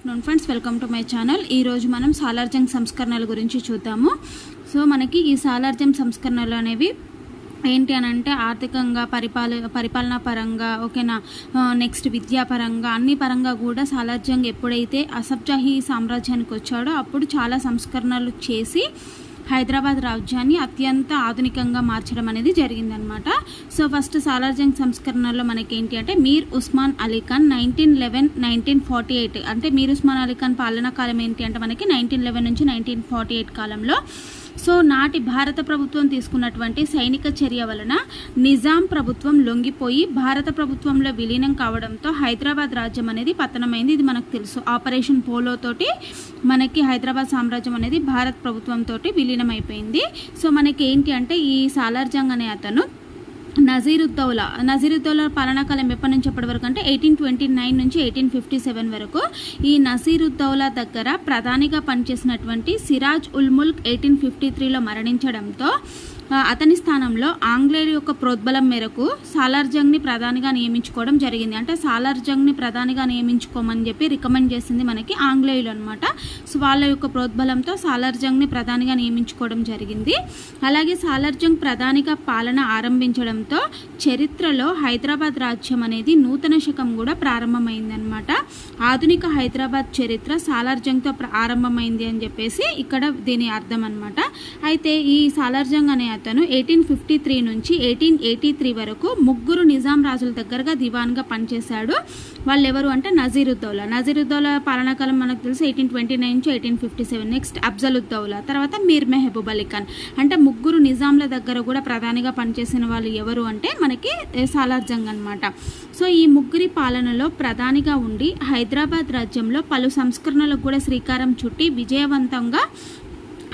Afternoon friends welcome to my channel ఈరోజు మనం సాలార్జంగ్ సంస్కరణల గురించి చూద్దాము. సో మనకి ఈ సాలార్జంగ్ సంస్కరణలు అనేవి ఏంటి అని అంటే ఆర్థికంగా పరిపాల పరిపాలనా పరంగా ఓకేనా? నెక్స్ట్ విద్యాపరంగా అన్ని పరంగా కూడా సాలార్జంగ్ ఎప్పుడైతే అసబ్జాహీ సామ్రాజ్యానికి వచ్చాడో అప్పుడు చాలా సంస్కరణలు చేసి హైదరాబాద్ రాజ్యాన్ని అత్యంత ఆధునికంగా మార్చడం అనేది జరిగిందనమాట సో ఫస్ట్ సాలార్జంగ్ సంస్కరణలో మనకి ఏంటి అంటే Mir Osman Ali Khan nineteen eleven nineteen forty eight అంటే మీర్ ఉస్మాన్ అలీ ఖాన్ పాలనా కాలం ఏంటి అంటే మనకి నైన్టీన్ లెవెన్ నుంచి నైన్టీన్ ఫార్టీ ఎయిట్ కాలంలో సో నాటి భారత ప్రభుత్వం తీసుకున్నటువంటి సైనిక చర్య వలన నిజాం ప్రభుత్వం లొంగిపోయి భారత ప్రభుత్వంలో విలీనం కావడంతో హైదరాబాద్ రాజ్యం అనేది పతనమైంది. ఇది మనకు తెలుసు. ఆపరేషన్ పోలోతోటి మనకి హైదరాబాద్ సామ్రాజ్యం అనేది భారత ప్రభుత్వంతో విలీనం అయిపోయింది సో మనకి ఏంటి అంటే ఈ సాలార్జంగ్ అనే అతను నజీరుద్దౌలా నజీరుద్దౌలా పాలనాకాలం ఎప్పటి నుంచి ఎప్పటి వరకు అంటే ఎయిటీన్ ట్వంటీ నైన్ నుంచి ఎయిటీన్ ఫిఫ్టీ సెవెన్ వరకు ఈ నజీరుద్దౌలా దగ్గర ప్రధానిగా పనిచేసినటువంటి సిరాజ్ ఉల్ ముల్క్ ఎయిటీన్ ఫిఫ్టీ త్రీలో మరణించడంతో అతని స్థానంలో ఆంగ్లేయుల యొక్క ప్రోద్బలం మేరకు సాలార్జంగ్ని ప్రధానిగా నియమించుకోవడం జరిగింది. అంటే సాలార్జంగ్ని ప్రధానిగా నియమించుకోమని చెప్పి రికమెండ్ చేసింది మనకి ఆంగ్లేయులు అనమాట సో వాళ్ళ యొక్క ప్రోద్బలంతో సాలార్జంగ్ని ప్రధానిగా నియమించుకోవడం జరిగింది. అలాగే సాలార్జంగ్ ప్రధానిగా పాలన ఆరంభించడంతో చరిత్రలో హైదరాబాద్ రాజ్యం అనేది నూతన శకం కూడా ప్రారంభమైందనమాట ఆధునిక హైదరాబాద్ చరిత్ర సాలార్జంగ్తో ప్రారంభమైంది అని చెప్పేసి ఇక్కడ దీని అర్థం అనమాట అయితే ఈ సాలార్జంగ్ అనే అతను ఎయిటీన్ ఫిఫ్టీ త్రీ నుంచి ఎయిటీన్ ఎయిటీ త్రీ వరకు ముగ్గురు నిజాం రాజుల దగ్గరగా దివాన్గా పనిచేశాడు. వాళ్ళు ఎవరు అంటే నజీరుద్దౌలా. నజీరుద్దౌలా పాలనాకాలం మనకు తెలుసు ఎయిటీన్ ట్వంటీ నైన్ నుంచి eighteen fifty seven. Next Afzaluddaula. తర్వాత మీర్ మెహబూబ్ అలీ ఖాన్. అంటే ముగ్గురు నిజాంల దగ్గర కూడా ప్రధానిగా పనిచేసిన వాళ్ళు ఎవరు అంటే మనకి సాలార్జంగ్ అనమాట సో ఈ ముగ్గురి పాలనలో ప్రధానిగా ఉండి హైదరాబాద్ రాజ్యంలో పలు సంస్కరణలకు కూడా శ్రీకారం చుట్టి విజయవంతంగా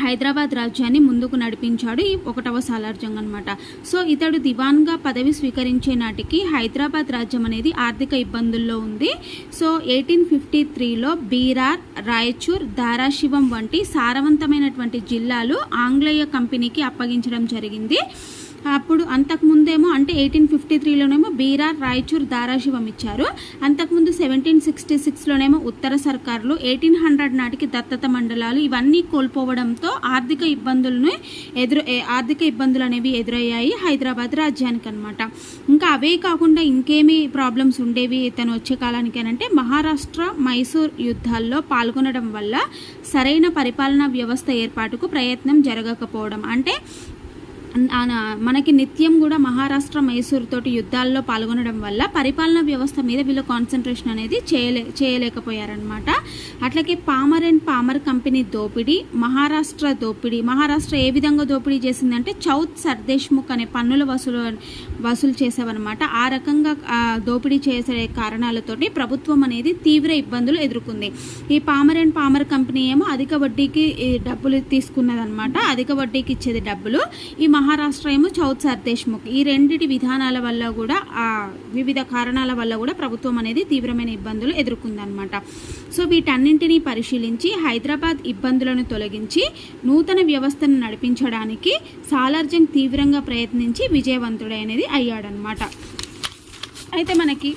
హైదరాబాద్ రాజ్యాన్ని ముందుకు నడిపించాడు ఈ ఒకటవ సాలార్జంగ్ అనమాట సో ఇతడు దివాన్గా పదవి స్వీకరించే నాటికి హైదరాబాద్ రాజ్యం అనేది ఆర్థిక ఇబ్బందుల్లో ఉంది. సో ఎయిటీన్ ఫిఫ్టీ త్రీలో బీరార్ రాయచూర్ ధారాశివం వంటి సారవంతమైనటువంటి జిల్లాలు ఆంగ్లేయ కంపెనీకి అప్పగించడం జరిగింది. అప్పుడు అంతకుముందేమో అంటే ఎయిటీన్ ఫిఫ్టీ త్రీలోనేమో బీరార్ రాయచూర్ దారాశివం ఇచ్చారు. అంతకుముందు సెవెంటీన్ సిక్స్టీ సిక్స్లోనేమో ఉత్తర సర్కారులు ఎయిటీన్ హండ్రెడ్ నాటికి దత్తత మండలాలు ఇవన్నీ కోల్పోవడంతో ఆర్థిక ఇబ్బందులను ఎదురు ఆర్థిక ఇబ్బందులు అనేవి ఎదురయ్యాయి హైదరాబాద్ రాజ్యానికి అనమాట ఇంకా అవే కాకుండా ఇంకేమి ప్రాబ్లమ్స్ ఉండేవి తను వచ్చే కాలానికి అంటే మహారాష్ట్ర మైసూర్ యుద్ధాల్లో పాల్గొనడం వల్ల సరైన పరిపాలనా వ్యవస్థ ఏర్పాటుకు ప్రయత్నం జరగకపోవడం. అంటే మనకి నిత్యం కూడా మహారాష్ట్ర మైసూర్ తోటి యుద్ధాల్లో పాల్గొనడం వల్ల పరిపాలనా వ్యవస్థ మీద వీళ్ళు కాన్సన్ట్రేషన్ అనేది చేయలే చేయలేకపోయారనమాట అట్లాగే పామర్ అండ్ పామర్ కంపెనీ దోపిడీ మహారాష్ట్ర దోపిడీ మహారాష్ట్ర ఏ విధంగా దోపిడీ చేసిందంటే చౌత్ సర్దేశ్ముఖ్ అనే పన్నుల వసూలు వసూలు చేసేవన్నమాట ఆ రకంగా దోపిడీ చేసే కారణాలతోటి ప్రభుత్వం అనేది తీవ్ర ఇబ్బందులు ఎదుర్కొంది. ఈ పామర్ అండ్ పామర్ కంపెనీ ఏమో అధిక వడ్డీకి డబ్బులు తీసుకున్నదనమాట అధిక వడ్డీకి ఇచ్చేది డబ్బులు. ఈ మహారాష్ట్ర ఏమో చౌత్ సర్దేశ్ముఖ్ ఈ రెండిటి విధానాల వల్ల కూడా ఆ వివిధ కారణాల వల్ల కూడా ప్రభుత్వం అనేది తీవ్రమైన ఇబ్బందులు ఎదుర్కొందనమాట సో వీటన్నింటినీ పరిశీలించి హైదరాబాద్ ఇబ్బందులను తొలగించి నూతన వ్యవస్థను నడిపించడానికి సాలార్జంగ్ తీవ్రంగా ప్రయత్నించి విజయవంతుడైనది అయ్యాడనమాట అయితే మనకి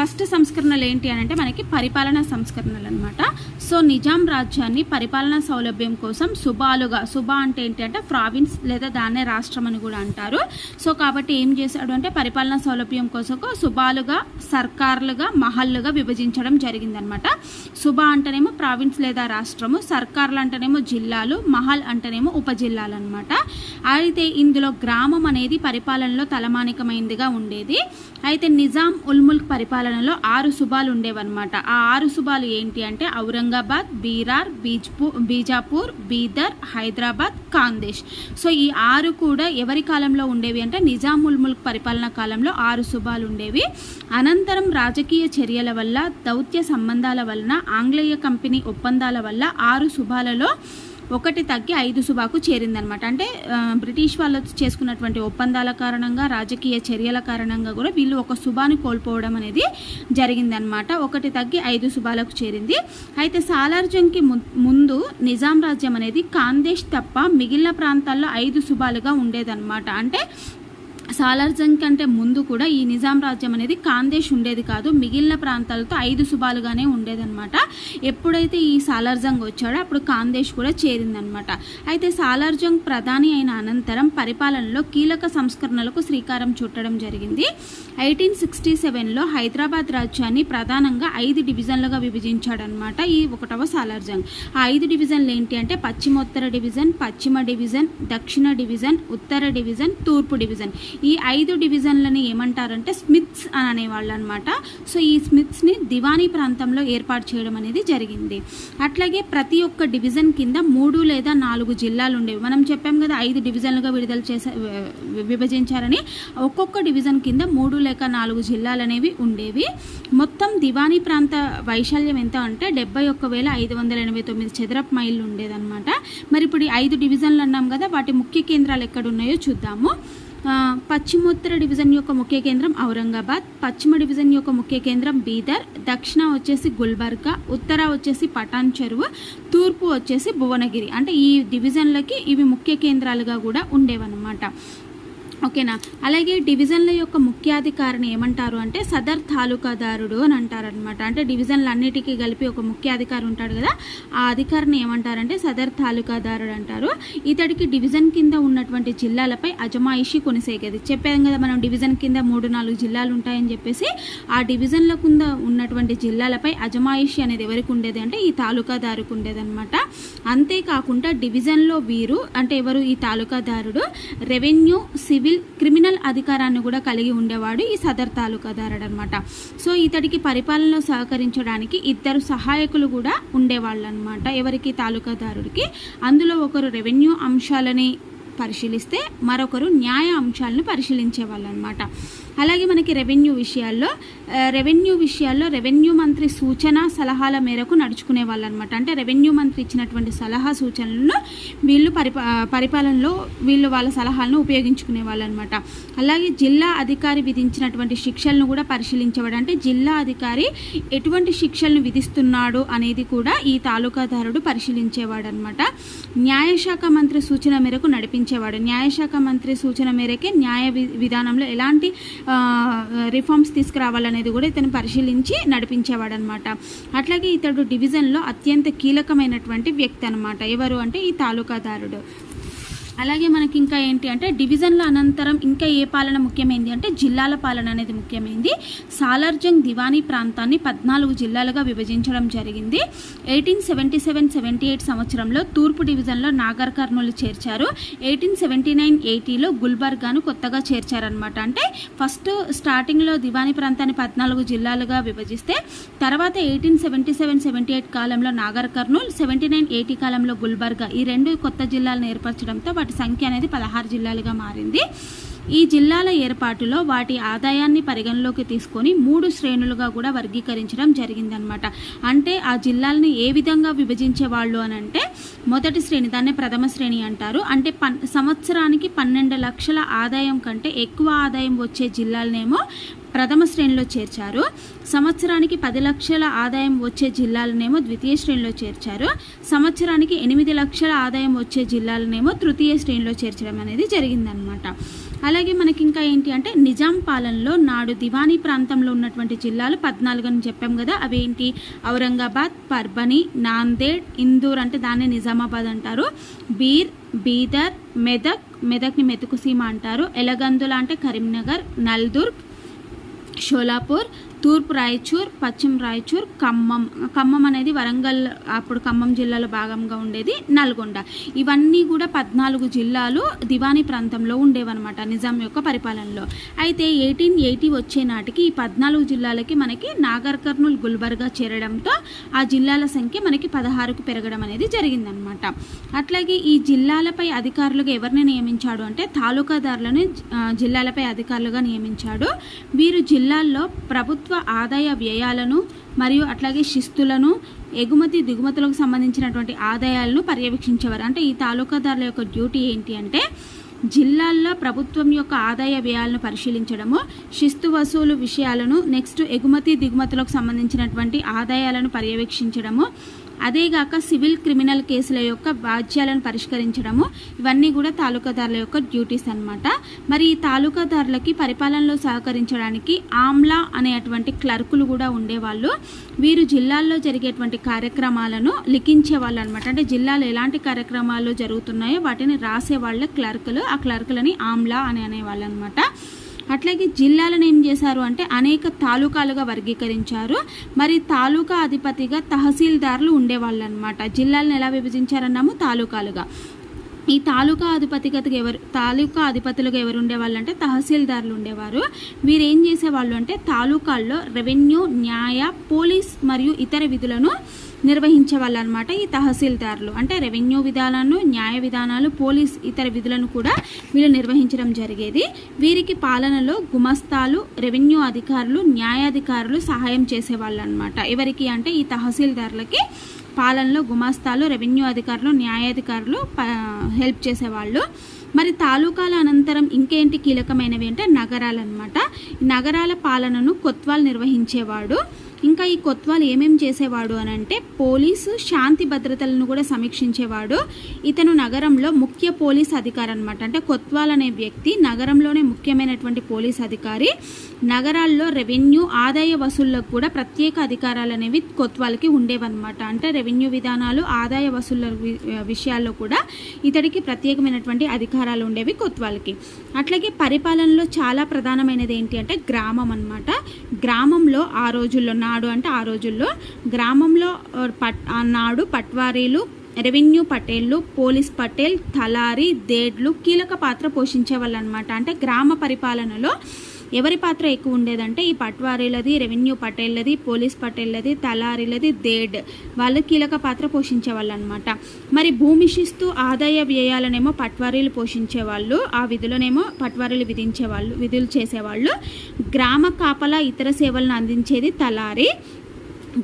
ఫస్ట్ సంస్కరణలు ఏంటి అని అంటే మనకి పరిపాలనా సంస్కరణలు అనమాట సో నిజాం రాజ్యాన్ని పరిపాలనా సౌలభ్యం కోసం సుబాలుగా సుబా అంటే ఏంటి అంటే ప్రావిన్స్ లేదా దాన్నే రాష్ట్రం అని కూడా అంటారు. సో కాబట్టి ఏం చేశాడు అంటే పరిపాలనా సౌలభ్యం కోసం సుబాలుగా సర్కార్లుగా మహల్లుగా విభజించడం జరిగిందనమాట సుబా అంటేనేమో ప్రావిన్స్ లేదా రాష్ట్రము సర్కార్లు అంటేనేమో జిల్లాలు మహల్ అంటేనేమో ఉపజిల్లాలు అనమాట అయితే ఇందులో గ్రామం అనేది పరిపాలనలో తలమానికమైందిగా ఉండేది. అయితే నిజాం ఉల్ముల్క్ పరిపాలనలో ఆరు సుబాలు ఉండేవన్నమాట. ఆ ఆరు సుబాలు ఏంటి అంటే ఔరంగాబాద్ బీరార్ బీజ్పూర్ బీజాపూర్ బీదర్ హైదరాబాద్ కాందేశ్. సో ఈ ఆరు కూడా ఎవరి కాలంలో ఉండేవి అంటే నిజాం ఉల్ముల్క్ పరిపాలన కాలంలో ఆరు సుబాలు ఉండేవి. అనంతరం రాజకీయ చర్యల వల్ల దౌత్య సంబంధాల వలన ఆంగ్లేయ కంపెనీ ఒప్పందాల వల్ల ఆరు సుబాలలో ఒకటి తగ్గి ఐదు సుబాకు చేరిందనమాట. అంటే బ్రిటిష్ వాళ్ళు చేసుకున్నటువంటి ఒప్పందాల కారణంగా రాజకీయ చర్యల కారణంగా కూడా వీళ్ళు ఒక సుబాను కోల్పోవడం అనేది జరిగిందనమాట. ఒకటి తగ్గి ఐదు సుబాలకు చేరింది. అయితే సాలార్జంగ్కి ముందు నిజాం రాజ్యం అనేది కాందేశ్ తప్ప మిగిలిన ప్రాంతాల్లో ఐదు సుబాలుగా ఉండేదన్నమాట అంటే సాలార్జంగ్ కంటే ముందు కూడా ఈ నిజాం రాజ్యం అనేది కాందేశ్ ఉండేది కాదు. మిగిలిన ప్రాంతాలతో ఐదు సుబాలుగానే ఉండేదన్నమాట. ఎప్పుడైతే ఈ సాలార్జంగ్ వచ్చాడో అప్పుడు కాందేశ్ కూడా చేరిందనమాట అయితే సాలార్జంగ్ ప్రధాని అయిన అనంతరం పరిపాలనలో కీలక సంస్కరణలకు శ్రీకారం చుట్టడం జరిగింది. ఎయిటీన్ సిక్స్టీ సెవెన్లో హైదరాబాద్ రాజ్యాన్ని ప్రధానంగా ఐదు డివిజన్లుగా విభజించాడనమాట ఈ ఒకటవ సాలార్జంగ్ ఆ ఐదు డివిజన్లు ఏంటి అంటే పశ్చిమోత్తర డివిజన్ పశ్చిమ డివిజన్ దక్షిణ డివిజన్ ఉత్తర డివిజన్ తూర్పు డివిజన్. ఈ ఐదు డివిజన్లని ఏమంటారంటే స్మిత్స్ అని అనేవాళ్ళు అనమాట సో ఈ స్మిత్స్ని దివానీ ప్రాంతంలో ఏర్పాటు చేయడం అనేది జరిగింది. అట్లాగే ప్రతి ఒక్క డివిజన్ కింద మూడు లేదా నాలుగు జిల్లాలు ఉండేవి. మనం చెప్పాం కదా ఐదు డివిజన్లుగా విడుదల చేసే విభజించారని. ఒక్కొక్క డివిజన్ కింద మూడు లేక నాలుగు జిల్లాలు అనేవి ఉండేవి. మొత్తం దివానీ ప్రాంత వైశాల్యం ఎంత అంటే డెబ్బై ఒక్క వేల ఐదు వందల ఎనభై తొమ్మిది చదరపు మైళ్ళు ఉండేదన్నమాట మరి ఇప్పుడు ఈ ఐదు డివిజన్లు అన్నాం కదా వాటి ముఖ్య కేంద్రాలు ఎక్కడ ఉన్నాయో చూద్దాము. పశ్చిమోత్తర డివిజన్ యొక్క ముఖ్య కేంద్రం ఔరంగాబాద్ పశ్చిమ డివిజన్ యొక్క ముఖ్య కేంద్రం బీదర్ దక్షిణ వచ్చేసి గుల్బర్గా ఉత్తర వచ్చేసి పటాన్ చెరువు తూర్పు వచ్చేసి భువనగిరి. అంటే ఈ డివిజన్లకి ఇవి ముఖ్య కేంద్రాలుగా కూడా ఉండేవన్నమాట. ఓకేనా? అలాగే డివిజన్ల యొక్క ముఖ్యాధికారిని ఏమంటారు అంటే సదర్ తాలూకాదారుడు అని అంటారనమాట అంటే డివిజన్లు అన్నిటికీ కలిపి ఒక ముఖ్యాధికారి ఉంటాడు కదా ఆ అధికారిని ఏమంటారంటే సదర్ తాలూకాదారుడు అంటారు. ఇతడికి డివిజన్ కింద ఉన్నటువంటి జిల్లాలపై అజమాయిషి కొనసాగేది చెప్పాం కదా మనం డివిజన్ కింద మూడు నాలుగు జిల్లాలు ఉంటాయని చెప్పేసి ఆ డివిజన్ల కింద ఉన్నటువంటి జిల్లాలపై అజమాయిషి అనేది ఎవరికి ఉండేది అంటే ఈ తాలూకాదారుకు ఉండేదన్నమాట. అంతేకాకుండా డివిజన్లో వీరు అంటే ఎవరు? ఈ తాలూకాదారుడు రెవెన్యూ సివిల్ క్రిమినల్ అధికారాన్ని కూడా కలిగి ఉండేవాడు ఈ సదర్ తాలూకాదారుడు అనమాట సో ఇతడికి పరిపాలనలో సహకరించడానికి ఇద్దరు సహాయకులు కూడా ఉండేవాళ్ళు అనమాట ఎవరికి? తాలూకాదారుడికి. అందులో ఒకరు రెవెన్యూ అంశాలని పరిశీలిస్తే మరొకరు న్యాయ అంశాలను పరిశీలించేవాళ్ళు అనమాట అలాగే మనకి రెవెన్యూ విషయాల్లో రెవెన్యూ విషయాల్లో రెవెన్యూ మంత్రి సూచన సలహాల మేరకు నడుచుకునే వాళ్ళు అనమాట అంటే రెవెన్యూ మంత్రి ఇచ్చినటువంటి సలహా సూచనలను వీళ్ళు పరిపా పరిపాలనలో వీళ్ళు వాళ్ళ సలహాలను ఉపయోగించుకునే వాళ్ళు అనమాట అలాగే జిల్లా అధికారి విధించినటువంటి శిక్షలను కూడా పరిశీలించేవాడు. అంటే జిల్లా అధికారి ఎటువంటి శిక్షలను విధిస్తున్నాడు అనేది కూడా ఈ తాలూకాదారుడు పరిశీలించేవాడు అనమాట న్యాయశాఖ మంత్రి సూచన మేరకు నడిపించేవాడు. న్యాయశాఖ మంత్రి సూచన మేరకే న్యాయ వి- విధానంలో ఎలాంటి రిఫార్మ్స్ తీసుకురావాలనేది కూడా ఇతను పరిశీలించి నడిపించేవాడు అనమాట అట్లాగే ఇతడు డివిజన్లో అత్యంత కీలకమైనటువంటి వ్యక్తి అనమాట. ఎవరు అంటే ఈ తాలూకాదారుడు. అలాగే మనకి ఇంకా ఏంటి అంటే డివిజన్ల అనంతరం ఇంకా ఏ పాలన ముఖ్యమైంది అంటే జిల్లాల పాలన అనేది ముఖ్యమైంది. సాలార్జంగ్ దివానీ ప్రాంతాన్ని పద్నాలుగు జిల్లాలుగా విభజించడం జరిగింది. Eighteen seventy seven seventy eight సంవత్సరంలో తూర్పు డివిజన్లో నాగర్ కర్నూలు చేర్చారు. ఎయిటీన్ సెవెంటీ నైన్ ఎయిటీలో గుల్బర్గాను కొత్తగా చేర్చారనమాట అంటే ఫస్ట్ స్టార్టింగ్లో దివానీ ప్రాంతాన్ని పద్నాలుగు జిల్లాలుగా విభజిస్తే తర్వాత eighteen seventy seven seventy eight కాలంలో Nagar Kurnool seventy nine eighty కాలంలో గుల్బర్గా ఈ రెండు కొత్త జిల్లాలను ఏర్పరచడంతో వాటి సంఖ్య అనేది పదహారు జిల్లాలుగా మారింది. ఈ జిల్లాల ఏర్పాటులో వాటి ఆదాయాన్ని పరిగణలోకి తీసుకొని మూడు శ్రేణులుగా కూడా వర్గీకరించడం జరిగిందనమాట అంటే ఆ జిల్లాలను ఏ విధంగా విభజించేవాళ్ళు అని అంటే మొదటి శ్రేణి దాన్నే ప్రథమ శ్రేణి అంటారు. అంటే పన్ సంవత్సరానికి పన్నెండు లక్షల ఆదాయం కంటే ఎక్కువ ఆదాయం వచ్చే జిల్లాలనేమో ప్రథమ శ్రేణిలో చేర్చారు. సంవత్సరానికి పది లక్షల ఆదాయం వచ్చే జిల్లాలనేమో ద్వితీయ శ్రేణిలో చేర్చారు. సంవత్సరానికి ఎనిమిది లక్షల ఆదాయం వచ్చే జిల్లాలనేమో తృతీయ శ్రేణిలో చేర్చడం అనేది జరిగిందనమాట అలాగే మనకి ఇంకా ఏంటి అంటే నిజాం పాలనలో నాడు దివానీ ప్రాంతంలో ఉన్నటువంటి జిల్లాలు పద్నాలుగు అని చెప్పాం కదా. అవేంటి ఔరంగాబాద్ పర్బని నాందేడ్ ఇందూర్ అంటే దాన్ని నిజామాబాద్ అంటారు. బీర్ బీదర్ మెదక్ మెదక్ని మెతుకుసీమ అంటారు. ఎలగందుల అంటే కరీంనగర్ నల్దుర్గ్ শোলাপুর తూర్పు రాయచూర్ పశ్చిమ రాయచూర్ ఖమ్మం. ఖమ్మం అనేది వరంగల్ అప్పుడు ఖమ్మం జిల్లాలో భాగంగా ఉండేది నల్గొండ. ఇవన్నీ కూడా పద్నాలుగు జిల్లాలు దివానీ ప్రాంతంలో ఉండేవన్నమాట నిజాం యొక్క పరిపాలనలో. అయితే ఎయిటీన్ ఎయిటీ వచ్చే నాటికి ఈ పద్నాలుగు జిల్లాలకి మనకి నాగర్ కర్నూలు గుల్బర్గా చేరడంతో ఆ జిల్లాల సంఖ్య మనకి పదహారుకు పెరగడం అనేది జరిగిందనమాట అట్లాగే ఈ జిల్లాలపై అధికారులుగా ఎవరిని నియమించాడు అంటే తాలూకాదారులను జిల్లాలపై అధికారులుగా నియమించాడు. వీరు జిల్లాల్లో ప్రభుత్వ ప్రభుత్వ ఆదాయ వ్యయాలను మరియు అట్లాగే శిస్తులను ఎగుమతి దిగుమతులకు సంబంధించినటువంటి ఆదాయాలను పర్యవేక్షించేవారు. అంటే ఈ తాలూకాదారుల యొక్క డ్యూటీ ఏంటి అంటే జిల్లాల్లో ప్రభుత్వం యొక్క ఆదాయ వ్యయాలను పరిశీలించడము శిస్తు వసూలు విషయాలను నెక్స్ట్ ఎగుమతి దిగుమతులకు సంబంధించినటువంటి ఆదాయాలను పర్యవేక్షించడము అదేగాక సివిల్ క్రిమినల్ కేసుల యొక్క బాధ్యాలను పరిష్కరించడము ఇవన్నీ కూడా తాలూకాదారుల యొక్క డ్యూటీస్ అనమాట మరి ఈ తాలూకాదారులకి పరిపాలనలో సహకరించడానికి ఆమ్లా అనేటువంటి క్లర్కులు కూడా ఉండేవాళ్ళు. వీరు జిల్లాల్లో జరిగేటువంటి కార్యక్రమాలను లిఖించే వాళ్ళు అనమాట అంటే జిల్లాలో ఎలాంటి కార్యక్రమాలు జరుగుతున్నాయో వాటిని రాసే వాళ్ళ క్లర్కులు ఆ క్లర్కులని ఆమ్లా అని అనేవాళ్ళు అనమాట అట్లాగే జిల్లాలను ఏం చేశారు అంటే అనేక తాలూకాలుగా వర్గీకరించారు. మరి తాలూకా అధిపతిగా తహసీల్దారులు ఉండేవాళ్ళు అనమాట జిల్లాలను ఎలా విభజించారన్నాము? తాలూకాలుగా. ఈ తాలూకా అధిపతిగతకు ఎవరు తాలూకా అధిపతులుగా ఎవరు ఉండేవాళ్ళు అంటే తహసీల్దార్లు ఉండేవారు. వీరు ఏం చేసేవాళ్ళు అంటే తాలూకాల్లో రెవెన్యూ న్యాయ పోలీస్ మరియు ఇతర విధులను నిర్వహించే వాళ్ళు అనమాట ఈ తహసీల్దార్లు. అంటే రెవెన్యూ విధానాలు న్యాయ విధానాలు పోలీస్ ఇతర విధులను కూడా వీళ్ళు నిర్వహించడం జరిగేది. వీరికి పాలనలో గుమస్తాలు రెవెన్యూ అధికారులు న్యాయాధికారులు సహాయం చేసేవాళ్ళు అనమాట ఎవరికి అంటే ఈ తహసీల్దారులకి పాలనలో గుమాస్తాలు రెవెన్యూ అధికారులు న్యాయాధికారులు హెల్ప్ చేసేవాళ్ళు. మరి తాలూకాల అనంతరం ఇంకేంటి కీలకమైనవి అంటే నగరాలన్నమాట. నగరాల పాలనను కొత్వాల్ నిర్వహించేవాడు. ఇంకా ఈ కొత్వాల్ ఏమేం చేసేవాడు అని అంటే పోలీసు శాంతి భద్రతలను కూడా సమీక్షించేవాడు. ఇతను నగరంలో ముఖ్య పోలీస్ అధికారి అనమాట అంటే కొత్వాల్ అనే వ్యక్తి నగరంలోనే ముఖ్యమైనటువంటి పోలీస్ అధికారి. నగరాల్లో రెవెన్యూ ఆదాయ వసూళ్ళకు కూడా ప్రత్యేక అధికారాలు అనేవి కొత్వాల్కి ఉండేవన్నమాట. అంటే రెవెన్యూ విధానాలు ఆదాయ వసూళ్ళ వి- విషయాల్లో కూడా ఇతడికి ప్రత్యేకమైనటువంటి అధికారాలు ఉండేవి కొత్వాల్కి. అట్లాగే పరిపాలనలో చాలా ప్రధానమైనది ఏంటి అంటే గ్రామం అనమాట గ్రామంలో ఆ రోజుల్లో నాడు అంటే ఆ రోజుల్లో గ్రామంలో పట్ నాడు పట్వారీలు రెవెన్యూ పటేళ్ళు పోలీస్ పటేల్ తలారి దేడ్లు కీలక పాత్ర పోషించే వాళ్ళు అనమాట అంటే గ్రామ పరిపాలనలో ఎవరి పాత్ర ఎక్కువ ఉండేదంటే ఈ పట్వారీలది రెవెన్యూ పటేళ్ళది పోలీస్ పటేళ్ళది తలారీలది దేడ్ వాళ్ళు కీలక పాత్ర పోషించే వాళ్ళు అనమాట మరి భూమి శిస్తు ఆదాయ వ్యయాలనేమో పట్వారీలు పోషించేవాళ్ళు ఆ విధులనేమో పట్వారీలు విధించేవాళ్ళు విధులు చేసేవాళ్ళు. గ్రామ కాపలా ఇతర సేవలను అందించేది తలారి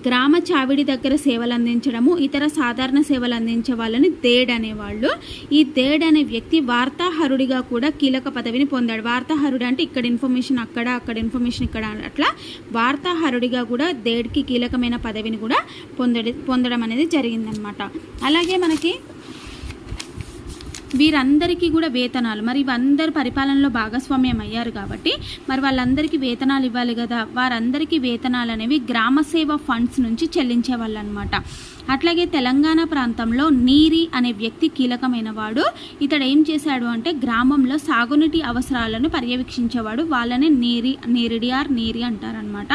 గ్రామ చావిడి దగ్గర సేవలు అందించడము ఇతర సాధారణ సేవలు అందించే వాళ్ళని దేడ్ అనేవాళ్ళు. ఈ దేడ్ అనే వ్యక్తి వార్తాహరుడిగా కూడా కీలక పదవిని పొందాడు. వార్తాహరుడు అంటే ఇక్కడ ఇన్ఫర్మేషన్ అక్కడ అక్కడ ఇన్ఫర్మేషన్ ఇక్కడ అట్లా వార్తాహరుడిగా కూడా దేడ్కి కీలకమైన పదవిని కూడా పొందడం పొందడం అనేది జరిగిందనమాట అలాగే మనకి వీరందరికీ కూడా వేతనాలు. మరి అందరు పరిపాలనలో భాగస్వామ్యం అయ్యారు కాబట్టి మరి వాళ్ళందరికీ వేతనాలు ఇవ్వాలి కదా. వారందరికీ వేతనాలు అనేవి గ్రామ సేవ ఫండ్స్ నుంచి చెల్లించే వాళ్ళు అనమాట అట్లాగే తెలంగాణ ప్రాంతంలో నీరి అనే వ్యక్తి కీలకమైన వాడు ఇతడు ఏం చేశాడు అంటే గ్రామంలో సాగునీటి అవసరాలను పర్యవేక్షించేవాడు. వాళ్ళనే నీరి నీరిడిఆర్ నీరి అంటారనమాట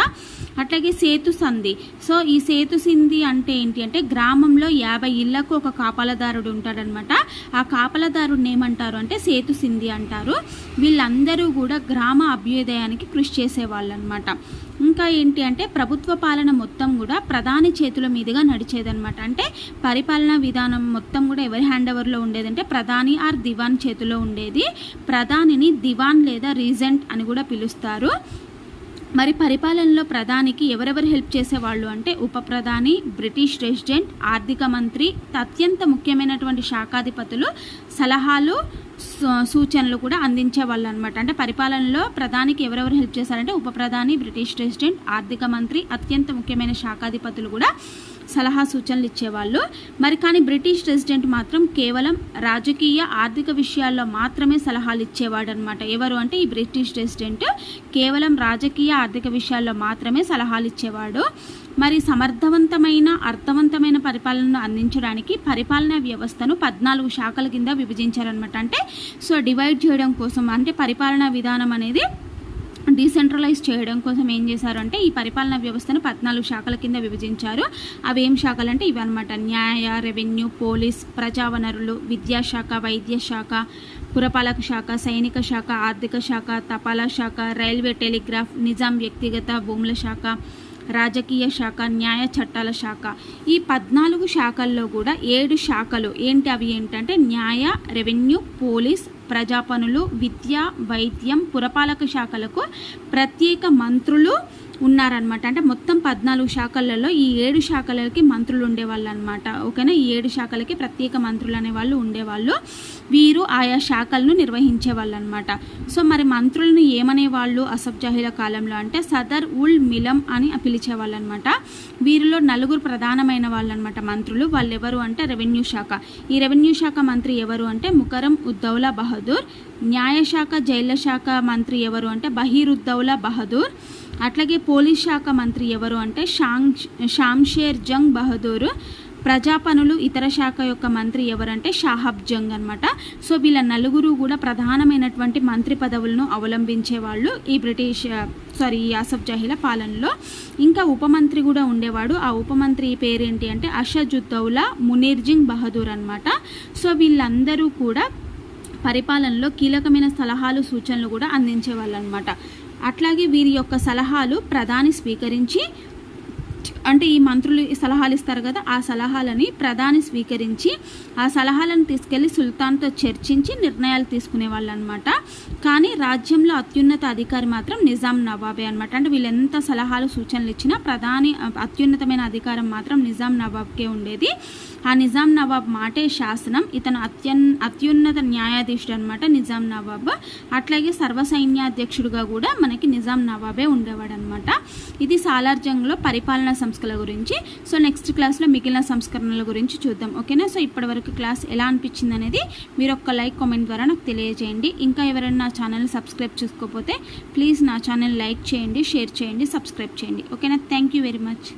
అట్లాగే సేతు సంధి. సో ఈ సేతు సింధి అంటే ఏంటి అంటే గ్రామంలో యాభై ఇళ్ళకు ఒక కాపలదారుడు ఉంటాడనమాట ఆ కాపలదారుడిని ఏమంటారు అంటే సేతు సింధి అంటారు. వీళ్ళందరూ కూడా గ్రామ అభ్యుదయానికి కృషి చేసేవాళ్ళు అనమాట ఇంకా ఏంటి అంటే ప్రభుత్వ పాలన మొత్తం కూడా ప్రధాని చేతుల మీదుగా నడిచేదనమాట అంటే పరిపాలనా విధానం మొత్తం కూడా ఎవరి హ్యాండ్ ఓవర్లో ఉండేదంటే ప్రధాని ఆర్ దివాన్ చేతిలో ఉండేది. ప్రధానిని దివాన్ లేదా రీజెంట్ అని కూడా పిలుస్తారు. మరి పరిపాలనలో ప్రధానికి ఎవరెవరు హెల్ప్ చేసేవాళ్ళు అంటే ఉప ప్రధాని బ్రిటిష్ రెసిడెంట్ ఆర్థిక మంత్రి అత్యంత ముఖ్యమైనటువంటి శాఖాధిపతులు సలహాలు సూచనలు కూడా అందించే వాళ్ళు అనమాట అంటే పరిపాలనలో ప్రధానికి ఎవరెవరు హెల్ప్ చేశారంటే ఉప ప్రధాని బ్రిటిష్ ప్రెసిడెంట్ ఆర్థిక మంత్రి అత్యంత ముఖ్యమైన శాఖాధిపతులు కూడా సలహా సూచనలు ఇచ్చేవాళ్ళు. మరి కానీ బ్రిటిష్ రెసిడెంట్ మాత్రం కేవలం రాజకీయ ఆర్థిక విషయాల్లో మాత్రమే సలహాలు ఇచ్చేవాడు అనమాట ఎవరు అంటే ఈ బ్రిటిష్ రెసిడెంట్ కేవలం రాజకీయ ఆర్థిక విషయాల్లో మాత్రమే సలహాలు ఇచ్చేవాడు. మరి సమర్థవంతమైన అర్థవంతమైన పరిపాలనను అందించడానికి పరిపాలనా వ్యవస్థను పద్నాలుగు శాఖల కింద విభజించారనమాట అంటే సో డివైడ్ చేయడం కోసం అంటే పరిపాలనా విధానం అనేది డీసెంట్రలైజ్ చేయడం కోసం ఏం చేశారంటే ఈ పరిపాలనా వ్యవస్థను పద్నాలుగు శాఖల కింద విభజించారు. అవి ఏం శాఖలు అంటే ఇవి న్యాయ రెవెన్యూ పోలీస్ ప్రజా వనరులు విద్యాశాఖ వైద్య శాఖ పురపాలక శాఖ సైనిక శాఖ ఆర్థిక శాఖ తపాలా శాఖ రైల్వే టెలిగ్రాఫ్ నిజాం వ్యక్తిగత భూముల శాఖ రాజకీయ శాఖ న్యాయ చట్టాల శాఖ. ఈ పద్నాలుగు శాఖల్లో కూడా ఏడు శాఖలు ఏంటి అవి ఏంటంటే న్యాయ రెవెన్యూ పోలీస్ ప్రజాపనులు విద్య వైద్యం పురపాలక శాఖలకు ప్రత్యేక మంత్రులు ఉన్నారనమాట అంటే మొత్తం పద్నాలుగు శాఖలలో ఈ ఏడు శాఖలకి మంత్రులు ఉండేవాళ్ళు అనమాట ఓకేనా? ఈ ఏడు శాఖలకి ప్రత్యేక మంత్రులు అనేవాళ్ళు ఉండేవాళ్ళు. వీరు ఆయా శాఖలను నిర్వహించే వాళ్ళు అనమాట సో మరి మంత్రులను ఏమనేవాళ్ళు అసబ్ జాహీల కాలంలో అంటే సదర్ ఉల్ మిలం అని పిలిచేవాళ్ళు అనమాట వీరిలో నలుగురు ప్రధానమైన వాళ్ళు అనమాట మంత్రులు. వాళ్ళు ఎవరు అంటే రెవెన్యూ శాఖ. ఈ రెవెన్యూ శాఖ మంత్రి ఎవరు అంటే ముకరం ఉద్దౌలా బహదూర్. న్యాయశాఖ జైళ్ళ శాఖ మంత్రి ఎవరు అంటే బహీరుద్దౌలా బహదూర్. అట్లాగే పోలీస్ శాఖ మంత్రి ఎవరు అంటే షాంగ్ షాంషేర్ జంగ్ బహదూర్. ప్రజా పనులు ఇతర శాఖ యొక్క మంత్రి ఎవరంటే షాహబ్ జంగ్ అనమాట సో వీళ్ళ నలుగురు కూడా ప్రధానమైనటువంటి మంత్రి పదవులను అవలంబించే వాళ్ళు ఈ బ్రిటిష్ సారీ యాసఫ్ ఆసఫ్ జహీల పాలనలో. ఇంకా ఉపమంత్రి కూడా ఉండేవాడు. ఆ ఉపమంత్రి పేరేంటి అంటే అషజుద్దౌలా మునీర్జింగ్ బహదూర్ అనమాట సో వీళ్ళందరూ కూడా పరిపాలనలో కీలకమైన సలహాలు సూచనలు కూడా అందించేవాళ్ళు అనమాట అట్లాగే వీరి యొక్క సలహాలు ప్రధాని స్వీకరించి అంటే ఈ మంత్రులు సలహాలు ఇస్తారు కదా ఆ సలహాలని ప్రధాని స్వీకరించి ఆ సలహాలను తీసుకెళ్ళి సుల్తాన్తో చర్చించి నిర్ణయాలు తీసుకునే వాళ్ళు అనమాట కానీ రాజ్యంలో అత్యున్నత అధికారి మాత్రం నిజాం నవాబే అనమాట అంటే వీళ్ళు ఎంత సలహాలు సూచనలు ఇచ్చినా ప్రధాని అత్యున్నతమైన అధికారం మాత్రం నిజాం నవాబ్కే ఉండేది. ఆ నిజాం నవాబ్ మాటే శాసనం. ఇతను అత్యన్ అత్యున్నత న్యాయాధీశుడు అనమాట నిజాం నవాబ్. అట్లాగే సర్వసైన్యాధ్యక్షుడుగా కూడా మనకి నిజాం నవాబే ఉండేవాడు అనమాట ఇది సాలార్జంగ్లో పరిపాలనా సంస్కరణల గురించి. సో నెక్స్ట్ క్లాస్లో మిగిలిన సంస్కరణల గురించి చూద్దాం. ఓకేనా? సో ఇప్పటివరకు క్లాస్ ఎలా అనిపించింది అనేది మీరు ఒక్క లైక్ కామెంట్ ద్వారా నాకు తెలియజేయండి. ఇంకా ఎవరైనా నా ఛానల్ని సబ్స్క్రైబ్ చేసుకోకపోతే ప్లీజ్ నా ఛానల్ లైక్ చేయండి షేర్ చేయండి సబ్స్క్రైబ్ చేయండి. ఓకేనా? Thank you very much